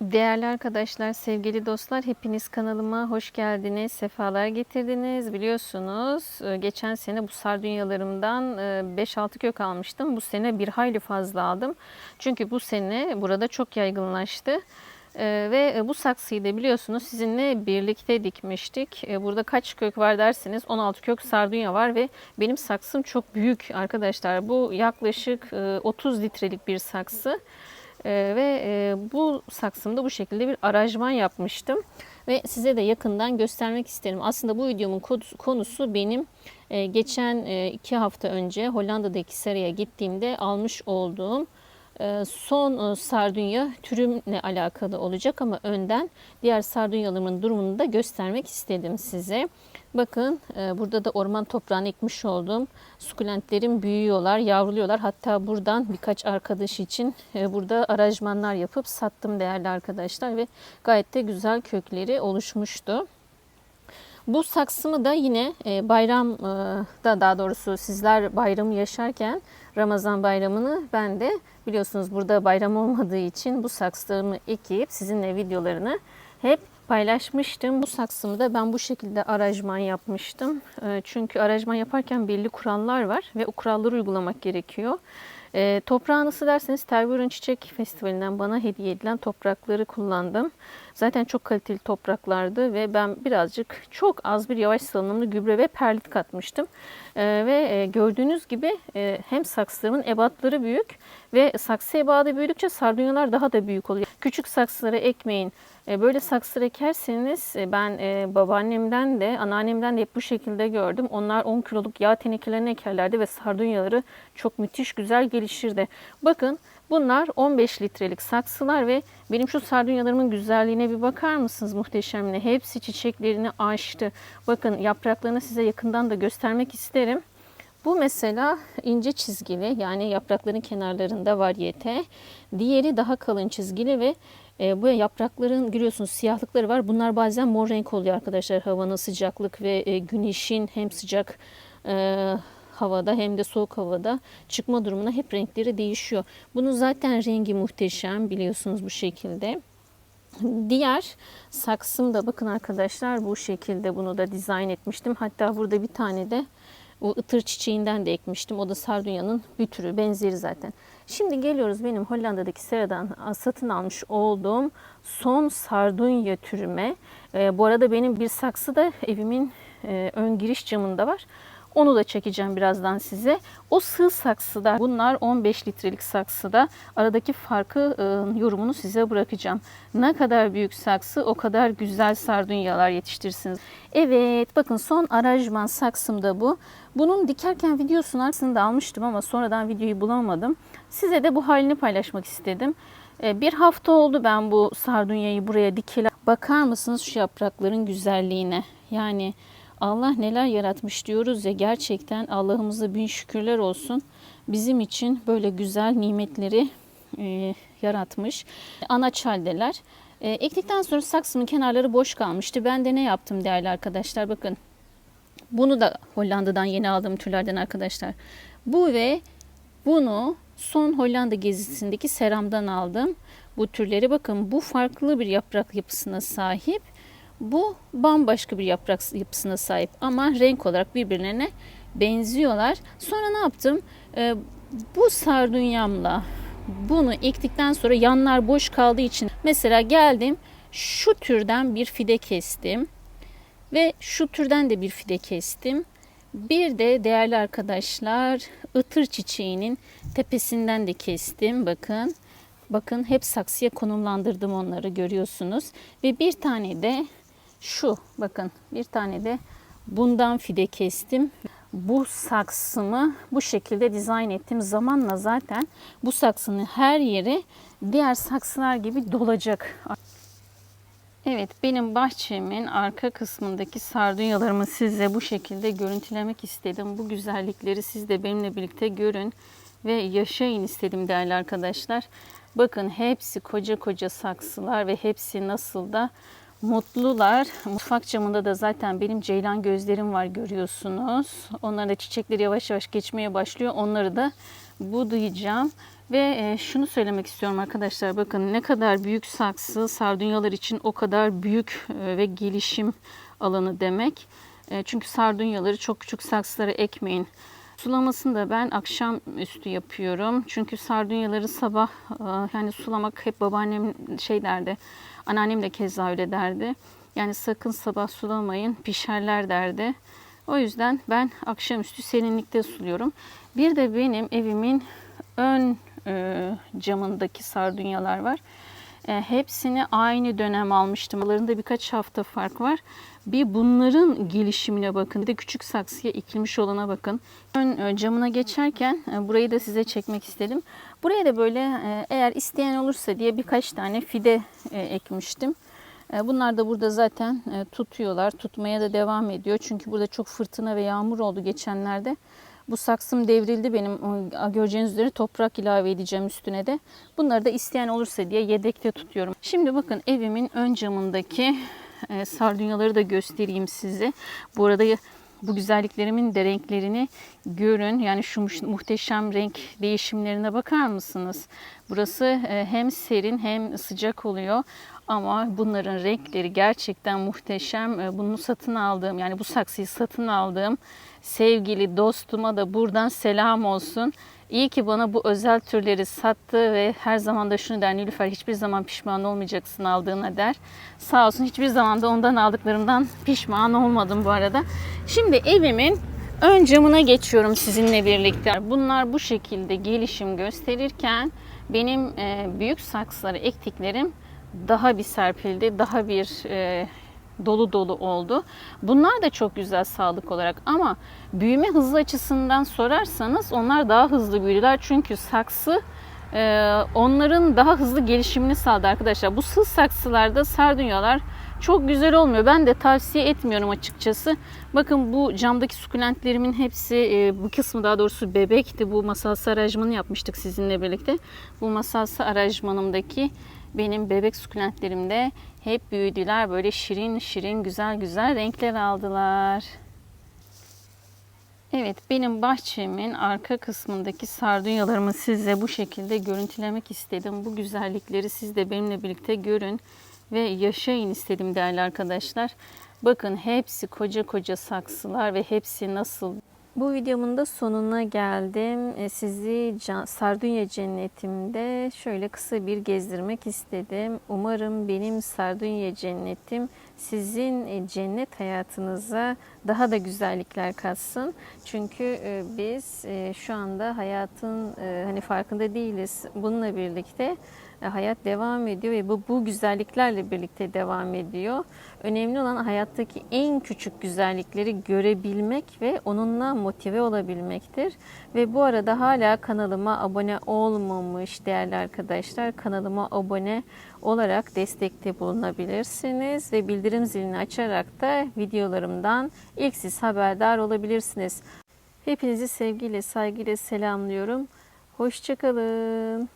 Değerli arkadaşlar, sevgili dostlar, hepiniz kanalıma hoş geldiniz, sefalar getirdiniz. Biliyorsunuz e, geçen sene bu sardunyalarımdan 5-6 kök almıştım. Bu sene bir hayli fazla aldım. Çünkü bu sene burada çok yaygınlaştı. E, Ve bu saksıyı da biliyorsunuz sizinle birlikte dikmiştik. E, Burada kaç kök var derseniz 16 kök sardunya var ve benim saksım çok büyük arkadaşlar. Bu yaklaşık e, 30 litrelik bir saksı. Ee, ve e, bu saksımda bu şekilde bir arajman yapmıştım. Ve size de yakından göstermek isterim. Aslında bu videomun konusu benim e, geçen e, iki hafta önce Hollanda'daki seraya gittiğimde almış olduğum e, son e, sardunya türümle alakalı olacak ama önden diğer sardunyalarımın durumunu da göstermek istedim size. Bakın e, burada da orman toprağına ekmiş olduğum sukulentlerim büyüyorlar, yavruluyorlar. Hatta buradan birkaç arkadaş için e, burada arajmanlar yapıp sattım değerli arkadaşlar ve gayet de güzel kökleri oluşmuştu. Bu saksımı da yine e, bayramda daha doğrusu sizler bayramı yaşarken Ramazan bayramını ben de biliyorsunuz burada bayram olmadığı için bu saksımı ekip sizinle videolarını hep paylaşmıştım. Bu saksımı da ben bu şekilde arajman yapmıştım. E, Çünkü arajman yaparken belli kurallar var ve o kuralları uygulamak gerekiyor. E, toprağı nasıl derseniz Tervürün Çiçek Festivali'nden bana hediye edilen toprakları kullandım. Zaten çok kaliteli topraklardı ve ben birazcık çok az bir yavaş salınımlı gübre ve perlit katmıştım. E, ve e, gördüğünüz gibi e, hem saksılarımın ebatları büyük ve saksı ebadı büyüdükçe sardunyalar daha da büyük oluyor. Küçük saksılara ekmeyin. E, Böyle saksı ekerseniz e, ben e, babaannemden de anneannemden de hep bu şekilde gördüm. Onlar 10 kiloluk yağ tenekelerini ekerlerdi ve sardunyaları çok müthiş güzel gelişirdi. Bakın bunlar 15 litrelik saksılar ve benim şu sardunyalarımın güzelliğine bir bakar mısınız muhteşemliğine? Hepsi çiçeklerini açtı. Bakın yapraklarını size yakından da göstermek isterim. Bu mesela ince çizgili yani yaprakların kenarlarında varyete. Diğeri daha kalın çizgili ve e, bu yaprakların görüyorsunuz siyahlıkları var. Bunlar bazen mor renk oluyor arkadaşlar. Havanın sıcaklık ve e, güneşin hem sıcak e, havada hem de soğuk havada çıkma durumuna hep renkleri değişiyor. Bunun zaten rengi muhteşem biliyorsunuz bu şekilde. Diğer saksım da bakın arkadaşlar bu şekilde bunu da dizayn etmiştim. Hatta burada bir tane de o ıtır çiçeğinden de ekmiştim. O da sardunyanın bir türü benzeri zaten. Şimdi geliyoruz benim Hollanda'daki seradan satın almış olduğum son sardunya türüme. Ee, bu arada benim bir saksı da evimin e, ön giriş camında var. Onu da çekeceğim birazdan size. O sığ saksıda bunlar 15 litrelik saksıda aradaki farkı e, yorumunu size bırakacağım. Ne kadar büyük saksı o kadar güzel sardunyalar yetiştirirsiniz. Evet bakın son arajman saksım da bu. Bunun dikerken videosunu aslında almıştım ama sonradan videoyu bulamadım. Size de bu halini paylaşmak istedim. E, Bir hafta oldu ben bu sardunyayı buraya dikeli. Bakar mısınız şu yaprakların güzelliğine? Yani Allah neler yaratmış diyoruz ya gerçekten Allah'ımıza bin şükürler olsun. Bizim için böyle güzel nimetleri e, yaratmış. Anaç haldeler. E, ektikten sonra saksımın kenarları boş kalmıştı. Ben de ne yaptım değerli arkadaşlar bakın. Bunu da Hollanda'dan yeni aldığım türlerden arkadaşlar. Bu ve bunu son Hollanda gezisindeki seramdan aldım. Bu türleri bakın bu farklı bir yaprak yapısına sahip. Bu bambaşka bir yaprak yapısına sahip ama renk olarak birbirlerine benziyorlar. Sonra ne yaptım? Ee, bu sardunyamla bunu ektikten sonra yanlar boş kaldığı için mesela geldim şu türden bir fide kestim ve şu türden de bir fide kestim. Bir de değerli arkadaşlar ıtır çiçeğinin tepesinden de kestim bakın. Bakın hep saksıya konumlandırdım onları görüyorsunuz. Ve bir tane de şu bakın bir tane de bundan fide kestim. Bu saksımı bu şekilde dizayn ettim. Zamanla zaten bu saksının her yeri diğer saksılar gibi dolacak. Evet benim bahçemin arka kısmındaki sardunyalarımı size bu şekilde görüntülemek istedim. Bu güzellikleri siz de benimle birlikte görün ve yaşayın istedim değerli arkadaşlar. Bakın hepsi koca koca saksılar ve hepsi nasıl da mutlular. Mutfak camında da zaten benim ceylan gözlerim var görüyorsunuz. Onların da çiçekleri yavaş yavaş geçmeye başlıyor. Onları da budayacağım. Ve e, şunu söylemek istiyorum arkadaşlar. Bakın ne kadar büyük saksı sardunyalar için o kadar büyük e, ve gelişim alanı demek. E, çünkü sardunyaları çok küçük saksılara ekmeyin. Sulamasını da ben akşam üstü yapıyorum. Çünkü sardunyaları sabah yani sulamak hep babaannem şey derdi. Anneannem de keza öyle derdi. Yani sakın sabah sulamayın pişerler derdi. O yüzden ben akşamüstü serinlikte suluyorum. Bir de benim evimin ön e, camındaki sardunyalar var. E, hepsini aynı dönem almıştım. Aralarında birkaç hafta fark var. Bir bunların gelişimine bakın. Bir de küçük saksıya ekilmiş olana bakın. Ön e, camına geçerken e, burayı da size çekmek istedim. Buraya da böyle e, eğer isteyen olursa diye birkaç tane fide ekmiştim. Bunlar da burada zaten tutuyorlar. Tutmaya da devam ediyor. Çünkü burada çok fırtına ve yağmur oldu geçenlerde. Bu saksım devrildi benim. Göreceğiniz üzere toprak ilave edeceğim üstüne de. Bunları da isteyen olursa diye yedekte tutuyorum. Şimdi bakın evimin ön camındaki e, sardunyaları da göstereyim size. Bu arada bu güzelliklerimin de renklerini görün. Yani şu muhteşem renk değişimlerine bakar mısınız? Burası e, hem serin hem sıcak oluyor. Ama bunların renkleri gerçekten muhteşem. E, Bunu satın aldığım yani bu saksıyı satın aldığım sevgili dostuma da buradan selam olsun. İyi ki bana bu özel türleri sattı ve her zaman da şunu der Nilüfer hiçbir zaman pişman olmayacaksın aldığına der. Sağ olsun hiçbir zaman da ondan aldıklarımdan pişman olmadım bu arada. Şimdi evimin ön camına geçiyorum sizinle birlikte. Bunlar bu şekilde gelişim gösterirken benim e, büyük saksılara ektiklerim daha bir serpildi, daha bir e, dolu dolu oldu. Bunlar da çok güzel sağlık olarak ama büyüme hızı açısından sorarsanız onlar daha hızlı büyüdüler. Çünkü saksı e, onların daha hızlı gelişimini sağladı arkadaşlar. Bu sığ saksılarda sardunyalar çok güzel olmuyor. Ben de tavsiye etmiyorum açıkçası. Bakın bu camdaki sukulentlerimin hepsi e, bu kısmı daha doğrusu bebekti. Bu masalsı aranjmanı yapmıştık sizinle birlikte. Bu masalsı aranjmanımdaki benim bebek sukulentlerimde hep büyüdüler. Böyle şirin şirin güzel güzel renkler aldılar. Evet benim bahçemin arka kısmındaki sardunyalarımı size bu şekilde görüntülemek istedim. Bu güzellikleri siz de benimle birlikte görün ve yaşayın istedim değerli arkadaşlar. Bakın hepsi koca koca saksılar ve hepsi nasıl bu videomun da sonuna geldim. E, Sizi Sardunya cennetimde şöyle kısa bir gezdirmek istedim. Umarım benim Sardunya cennetim sizin e, cennet hayatınıza daha da güzellikler katsın. Çünkü e, biz e, şu anda hayatın hani farkında değiliz. Bununla birlikte hayat devam ediyor ve bu, bu güzelliklerle birlikte devam ediyor. Önemli olan hayattaki en küçük güzellikleri görebilmek ve onunla motive olabilmektir. Ve bu arada hala kanalıma abone olmamış değerli arkadaşlar kanalıma abone olarak destekte bulunabilirsiniz ve bildirim zilini açarak da videolarımdan ilk siz haberdar olabilirsiniz. Hepinizi sevgiyle, saygıyla selamlıyorum. Hoşçakalın.